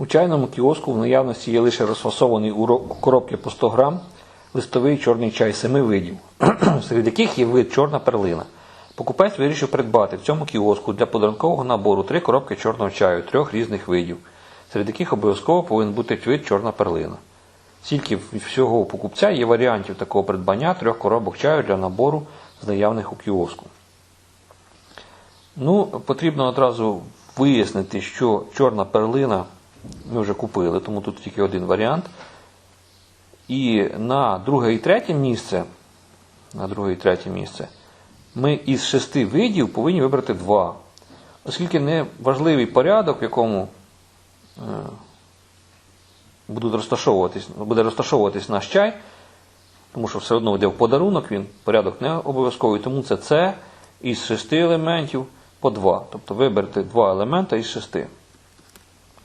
У чайному кіоску в наявності є лише розфасований у коробки по 100 грам листовий чорний чай семи видів, серед яких є вид чорна перлина. Покупець вирішив придбати в цьому кіоску для подарункового набору три коробки чорного чаю трьох різних видів, серед яких обов'язково повинен бути вид чорна перлина. Скільки всього у покупця є варіантів такого придбання трьох коробок чаю для набору з наявних у кіоску. Ну, потрібно одразу вияснити, що чорна перлина ми вже купили, тому тут тільки один варіант. І на друге і третє місце, на друге і третє місце ми із шести видів повинні вибрати два. Оскільки не важливий порядок, в якому е, будуть розташовуватись, буде розташовуватись наш чай, тому що все одно йде в подарунок, він порядок не обов'язковий, тому це С із шести елементів по два. Тобто виберете два елемента із шести.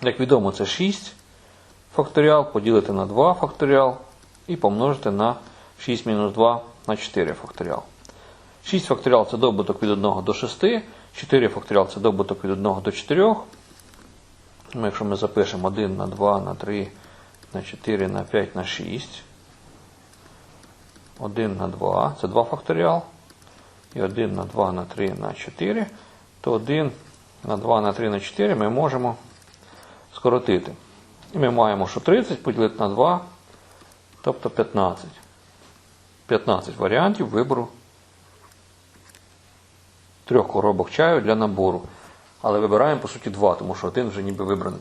Як відомо, це 6 факторіал, поділити на 2 факторіал і помножити на 6 мінус 2 на 4 факторіал. 6 факторіал це добуток від 1 до 6, 4 факторіал це добуток від 1 до 4. Ну, якщо ми запишемо 1 на 2 на 3 на 4 на 5 на 6. 1 на 2 це 2 факторіал. І 1 на 2 на 3 на 4, то 1 на 2 на 3 на 4 ми можемо скоротити. І ми маємо, що 30 поділити на 2, тобто 15. 15 варіантів вибору трьох коробок чаю для набору. Але вибираємо, по суті, два, тому що один вже ніби вибраний.